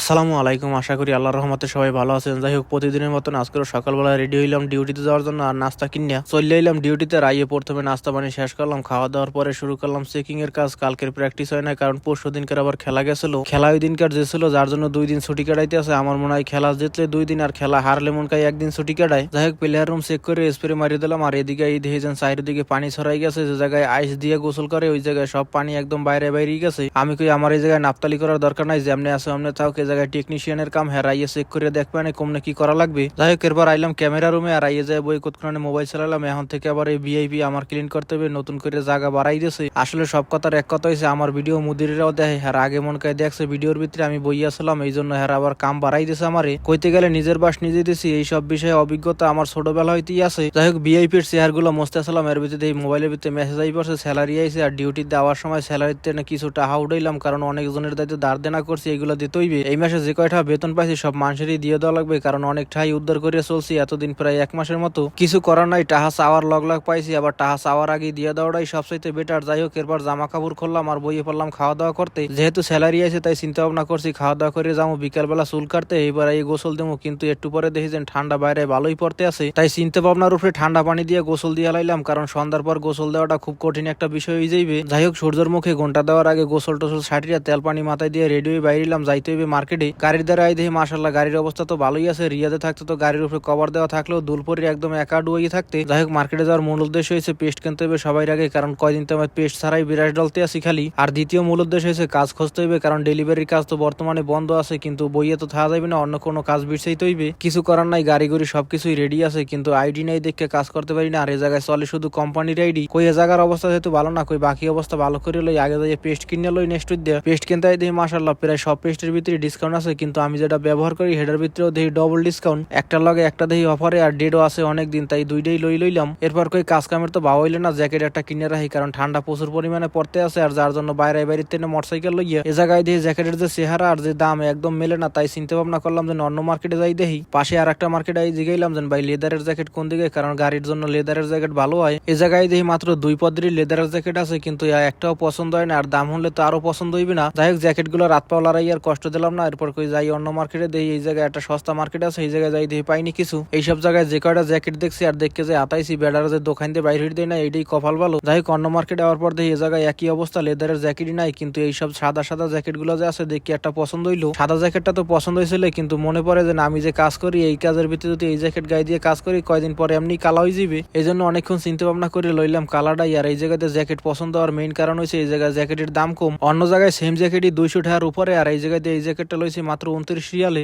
আসসালামু আলাইকুম, আশা করি আল্লাহ রহমতে সবাই ভালো আছেন। যাই হোক, প্রতিদিনের মতন আজকেও সকালবেলা রেডি হইলাম ডিউটিতে যাওয়ার জন্য আর নাস্তা কিনিয়া চলে এলাম ডিউটিতে রাইয়ে প্রথমে নাস্তা পানি শেষ করলাম, খাওয়া দাওয়ার পরে শুরু করলাম চেকিং এর কাজ। কালকের প্র্যাকটিস হয় না, কারণ পরশু দিনকার আবার খেলা গেছিল। খেলা ওই দিনকার যে ছিল, যার জন্য দুই দিন ছুটি কাটাইতে আছে। আমার মনে হয় খেলা জিতলে দুই দিন আর খেলা হারলে মন কাই একদিন ছুটি কাটায়। যাই হোক প্লেয়ার রুম চেক করে স্প্রে মারিয়ে দিলাম। আর এদিকে এই দেখে যেন চারিদিকে পানি ছড়াই গেছে। যে জায়গায় আইস দিয়ে গোসল করে, ওই জায়গায় সব পানি একদম বাইরে বাইরে গেছে। আমি কই, আমার এই জায়গায় নাপতালি করার দরকার নাই, যেমনি আছে অমনে তাও কে জায়গায় টেকনিশিয়ানের কাম হেরাইয়ে চেক করে দেখবে না কমনে কি করা লাগবে। যাই হোক, এরপর আইলাম ক্যামেরা রুমে আর আইয়ে যায় বই কতক্ষণে মোবাইল চালালাম। এখন থেকে আবার এই ভিআইপি আমার ক্লিন করতে হবে, নতুন করে জায়গা বাড়াই দিয়েছে। আসলে সব কথার এক কথা হয়েছে আমার ভিডিও মুদিরেরাও দেখে হ্যাঁ আগে মন কায় দেখছে ভিডিওর ভিতরে আমি বই আসলাম এই জন্য হ্যাঁ আবার কাম বাড়াই দিয়েছে আমারে। কইতে গেলে নিজের বাস নিজে দিছি এই সব বিষয়ে অভিজ্ঞতা আমার ছোটবেলা হইতেই আছে। যাই হোক ভিআইপির চেয়ারগুলো মস্তে আসলাম এর ভিতরে এই মোবাইলের ভিতরে মেসেজ আই পড়ছে স্যালারি আইছে আর ডিউটি দেওয়ার সময় স্যালারিতে না কিছু টাকা উঠাইলাম, কারণ অনেকজনের দায়িত্ব দাঁড় দেনা করছে, এগুলো দিতে হইবে এই মাসে যে কয়টা বেতন পাইছি সব মানুষেরই দিয়ে দেওয়া লাগবে, কারণ অনেক ঠাই উদ্ধার করে চলছি। এতদিন প্রায় এক মাসের মতো কিছু করার নাই, টাহা চাওয়ার লগ লাগ পাইছি, আবার টাহা চাওয়ার আগে দিয়ে দেওয়াটাই সবচাইতে বেটার যাই হোক, এরপর জামা কাপড় খুললাম আর বইয়ে পড়লাম খাওয়া দাওয়া করতে। যেহেতু স্যালারি আছে, তাই চিন্তা ভাবনা করছি খাওয়া দাওয়া করে যাব, বিকালবেলা চুল কাটতে, এইবার এই গোসল দেবো, কিন্তু একটু পরে দেখি যে ঠান্ডা বাইরে ভালোই পড়তে আছে। তাই চিন্তা ভাবনার উপরে ঠান্ডা পানি দিয়ে গোসল দিয়ে লাইলাম কারণ সন্ধ্যার পর গোসল দেওয়াটা খুব কঠিন একটা বিষয় হয়ে যাইবে। যাই হোক, সূর্যের মুখে ঘণ্টা দেওয়ার আগে গোসল টোসল ছাটিয়া তেল পানি মাথায় দিয়ে রেডি হয়ে বাইরিলাম যাইতে হইবে মার্কেটে গাড়ির দ্বারা আই দেখি মাসাল্লাহ গাড়ির অবস্থা তো ভালোই আছে। রিয়াদে থাকতে তো গাড়ির উপরে কভার দেওয়া থাকলেও দুলপুরের একদম একা ডুয়ে থাকতে যাই হোক, মার্কেটে যাওয়ার মূল উদ্দেশ্য হয়েছে পেস্ট কিনতে হবে সবাই আগে, কারণ কয়দিন তো আমার পেস্ট ছাড়াই বিরাট ডলতে আছি খালি। আর দ্বিতীয় মূল উদ্দেশ্য হয়েছে কাজ খুঁজতে হইবে কারণ ডেলিভারির কাজ তো বর্তমানে বন্ধ আছে, কিন্তু বইয়ে তো থাকা যাবে না, অন্য কোনো কাজ বিরসাইতে হইবে। কিছু করার নাই গাড়ি গুড়ি সবকিছুই রেডি আছে, কিন্তু আইডি নাই দেখে কাজ করতে পারি না, আর এ জায়গায় চলে শুধু কোম্পানির আইডি। কই এ জায়গার অবস্থা যেহেতু ভালো না, কই বাকি অবস্থা ভালো করে লই, আগে যাই পেস্ট কিনে লই নেক্সট পেস্ট কিনতে দেখি মাসাল্লাহ প্রায় সব পেস্টের ভিতরে ডিসকাউন্ট আছে, কিন্তু আমি যেটা ব্যবহার করি হেডার ভিতরেও দেখি ডবল ডিসকাউন্ট একটা লগে একটা দেখি অফারে আর ডেটও আছে অনেক দিন তাই দুইটাই লই লইলাম। এরপর কই কাজ কামের তো হইলে না জ্যাকেট একটা কিনে রাখি, কারণ ঠান্ডা প্রচুর পরিমাণে পড়তে আছে, আর যার জন্য বাইরে বাইরে তেনে মোটরসাইকেল লইয়া এ জায়গায় দেখি জ্যাকেটের যে চেহারা, আর যে দাম একদম মেলে না, তাই চিন্তা ভাবনা করলাম যে অন্য মার্কেটে যাই দেখি। পাশে আর একটা মার্কেটে আই জিগাইলাম যে ভাই লেদারের জ্যাকেট কোন দিকে, কারণ গাড়ির জন্য লেদারের জ্যাকেট ভালো হয়। এ জায়গায় দেখি মাত্র দুই পদ্রের লেদারের জ্যাকেট আছে, কিন্তু একটাও পছন্দ হয় না, আর দাম হলে তো আরও পছন্দ হইবে না। যাই হোক জ্যাকেটগুলো রাত লড়াই আর কষ্ট দিলাম না এরপর কই যাই অন্য মার্কেটে দেখি এই জায়গায় একটা সস্তা মার্কেট আছে এই জায়গায় যাই দেখি পাইনি কিছু। এইসব জায়গায় যে কয়টা জ্যাকেট দেখছি আর দেখকে যে আতাইছি বেড়ার যে দোকান দিয়ে বাইরে দেয় না এইটাই কপাল ভালো। যাই অন্য মার্কেটে যাওয়ার পর দেখি এই জায়গায় একই অবস্থা লেদারের জ্যাকেটই নাই কিন্তু এইসব সাদা সাদা জ্যাকেটগুলো যে আছে দেখি একটা পছন্দ হইল। সাদা জ্যাকেটটা তো পছন্দ হয়েছিল কিন্তু মনে পড়ে যে না, আমি যে কাজ করি এই কাজের ভিতরে যদি এই জ্যাকেট গায়ে দিয়ে কাজ করি কয়দিন পরে এমনি কালা হয়ে যাবে। এই জন্য অনেকক্ষণ চিন্তা ভাবনা করে লইলাম কালারটাই আর এই জায়গাতে জ্যাকেট পছন্দ হওয়ার মেইন কারণ হয়েছে এই জায়গায় জ্যাকেটের দাম কম। অন্য জায়গায় সেম জ্যাকেটই দুইশো টাকার উপরে আর এই জায়গাতে এই জ্যাকেটটা লইছে মাত্র উনত্রিশ রিয়ালে।